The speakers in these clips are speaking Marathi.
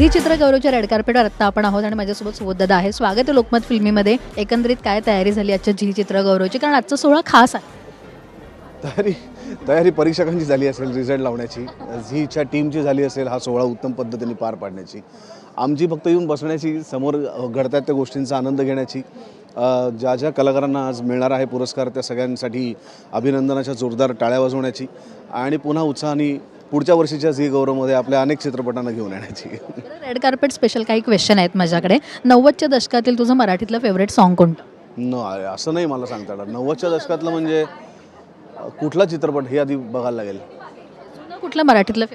झी चित्र गौरवच्या रेड कार्पेटवर आता आपण आहोत आणि माझ्यासोबत सुबोधदादा आहे स्वागत आहे लोकमत फिल्मीमध्ये. एकंदरीत काय तयारी झाली आजच्या झी चित्र गौरवची? कारण आजचा सोहळा खास आहे. तयारी तयारी परीक्षकांची झाली असेल रिझल्ट लावण्याची. झीच्या टीमची झाली असेल हा सोहळा उत्तम पद्धतीने पार पाडण्याची. आमची फक्त येऊन बसण्याची समोर घडतात त्या गोष्टींचा आनंद घेण्याची. ज्या ज्या कलाकारांना आज मिळणार आहे पुरस्कार त्या सगळ्यांसाठी अभिनंदनाच्या जोरदार टाळ्या वाजवण्याची. आणि पुन्हा उत्साहाने पुढच्या वर्षीच्या झी गौरवमध्ये आपल्या अनेक चित्रपटांना घेऊन येण्याची. रेड कार्पेट स्पेशल काही क्वेश्चन आहेत माझ्याकडे. नव्वदच्या दशकातील तुझं मराठीतलं फेवरेट सॉन्ग कोणतं? न असं नाही मला सांगता येणार. नव्वदच्या दशकातलं म्हणजे कुठला चित्रपट हे आधी बघायला लागेल. कुठलं मराठीतलं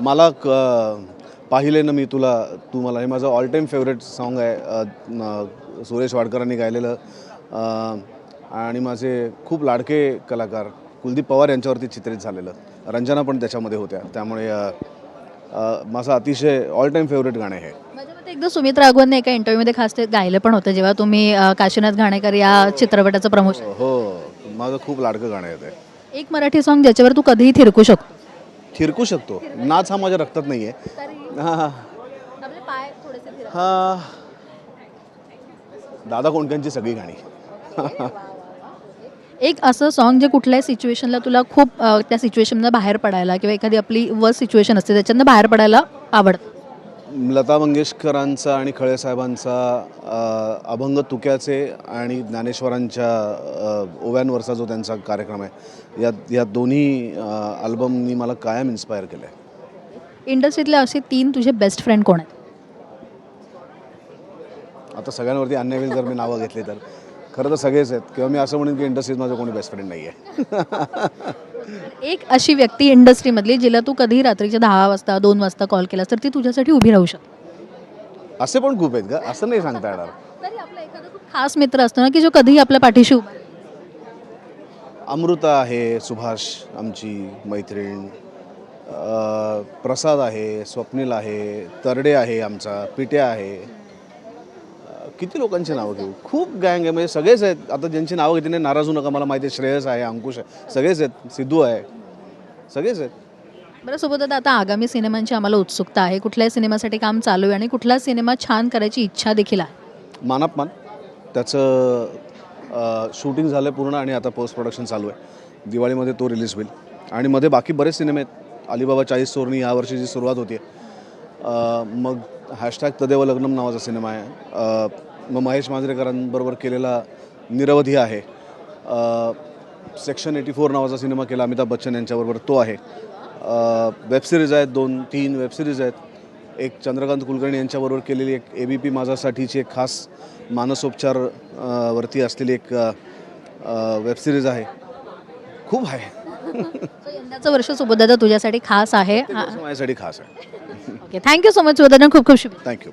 मला क पाहिले ना मी तुला तू मला. हे माझं ऑल टाईम फेवरेट सॉन्ग आहे. सुरेश वाडकरांनी गायलेलं. आणि माझे खूप लाडके कलाकार कुलदीप पवार यांच्यावरती चित्रित झालेलं. रंजना पण त्याच्यामध्ये होत्या. त्यामुळे माझं अतिशय ऑल टाईम फेवरेट गाणं आहे हे. एकदा सुमित राघवनने एका इंटरव्ह्यूमध्ये खास ते गायलं पण होतं जेव्हा तुम्ही काशीनाथ घाणेकर या चित्रपटाचं प्रमोशन हो माझं खूप लाडकं गाणं आहे ते. एक मराठी सॉन्ग ज्याच्यावर तू कधीही थिरकू शकतो. थिरकू शकतो. नाच हा माझ्या रक्तात नाही आहे हां दादा कोंडक्यांची सगळी गाणी. एक असं सॉन्ग जे कुठल्याही सिच्युएशनला तुला खूप अ, त्या सिच्युएशनला बाहेर पडायला किंवा एखादी आपली वर्स्ट सिच्युएशन असते त्याच्यातनं बाहेर पडायला आवडतं. लता मंगेशकरांचा आणि खळे साहेबांचा अ, अभंग तुक्याचे आणि ज्ञानेश्वरांच्या अ, ओव्यांवरचा जो त्यांचा कार्यक्रम आहे या या दोन्ही अल्बमनी मला कायम इन्स्पायर केलं आहे इंडस्ट्रीतले असे तीन तुझे बेस्ट फ्रेंड कोण आहेत? आता सगळ्यांवरती अन्याय होईल जर मी नावं घेतली तर. खरं तर सगळेच आहेत. किंवा मी असं म्हणेन की इंडस्ट्रीत माझं कोणी बेस्ट फ्रेंड नाही आहे एक अशी व्यक्ती इंडस्ट्रीमधली जिला तू कधी रात्रीच्या दहा वाजता दोन वाजता कॉल केलास तर ती तुझ्यासाठी उभी राहू शकते? असे पण खूप आहेत का असं नाही सांगता येणार. खास मित्र असतो ना की जो कधीही आपल्या पाठीशी उभा. अमृता आहे सुभाष आमची मैत्रीण. प्रसाद आहे स्वप्नील आहे तरडे आहे आमचा पिट्या आहे. किती लोकांची नावं घेऊ? खूप गँग आहे. म्हणजे सगळेच आहेत. आता ज्यांची नावं घेतली नाही नाराज होऊ नका. मला माहिती आहे श्रेयस आहे अंकुश आहे. सगळेच आहेत. सिद्धू आहे. सगळेच आहेत. बरं सोबत आता आता आगामी सिनेमांची आम्हाला उत्सुकता आहे. कुठल्याही सिनेमासाठी काम चालू आहे आणि कुठला सिनेमा छान करायची इच्छा देखील आहे? मानापमान त्याचं शूटिंग झालं पूर्ण आणि आता पोस्ट प्रोडक्शन चालू आहे. दिवाळीमध्ये तो रिलीज होईल. आणि मध्ये बाकी बरेच सिनेमे आहेत. अलिबाबा चाळीस चोरणी या वर्षीची सुरुवात होती मग हॅशटॅग तदेव लग्नम नावाचा सिनेमा आहे. मग महेश मांजरेकरांबरोबर केलेला निरवधी आहे. सेक्शन एटी फोर नावाचा सिनेमा केला अमिताभ बच्चन यांच्याबरोबर तो आहे. वेबसिरीज आहेत दोन तीन वेबसिरीज आहेत. एक चंद्रकांत कुलकर्णी यांच्याबरोबर केलेली एक ए बी पी माझासाठीची एक खास मानसोपचार वरती असलेली एक वेबसिरीज आहे. खूप आहे. यंदाचं वर्ष सुबोधदादा तुझ्यासाठी खास आहे. माझ्यासाठी खास आहे. ओके थँक्यू सो मच वदन खूप खूप शुभेच्छा थँक्यू